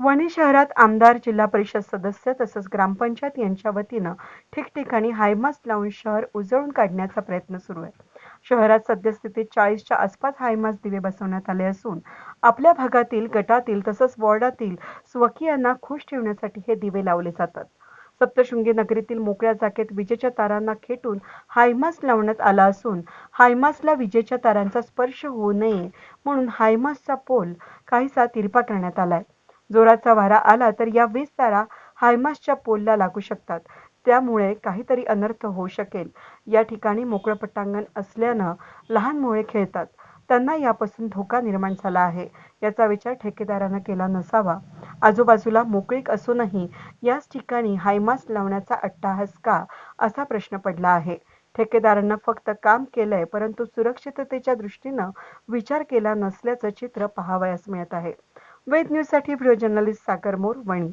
वणी शहरात आमदार जिल्हा परिषद सदस्य तसंच ग्रामपंचायत यांच्या वतीनं ठिकठिकाणी हायमास्क लावून शहर उजळून काढण्याचा प्रयत्न सुरू आहे. शहरात सद्यस्थितीत चाळीसच्या आसपास हायमास दिवे बसवण्यात आले असून आपल्या भागातील गटातील तसंच वॉर्डातील स्वकीयांना खुश ठेवण्यासाठी हे दिवे लावले जातात. सप्तशृंगी नगरीतील मोकळ्या जागेत विजेच्या तारांना खेटून हायमास लावण्यात आला असून हायमासला विजेच्या तारांचा स्पर्श होऊ नये म्हणून हायमासचा पोल काहीसा तिरपा करण्यात आलाय. जोराचा वारा आला तर या वीज तारा हायमासच्या पोलला लागू शकतात. त्यामुळे काहीतरी अनर्थ होऊ शकेल. या ठिकाणी मोकळं पटांगण असल्यानं लहान मुळे खेळतात. त्यांना यापासून धोका निर्माण झाला आहे. याचा विचार ठेकेदारानं केला नसावा. आजूबाजूला मोकळीक असूनही याच ठिकाणी हायमास लावण्याचा अट्टाहास का असा प्रश्न पडला आहे. ठेकेदारांना फक्त काम केलंय परंतु सुरक्षिततेच्या दृष्टीनं विचार केला नसल्याचं चित्र पाहावयास मिळत आहे. वेद न्यूजसाठी व्हिडिओ जर्नलिस्ट सागर मोर वणी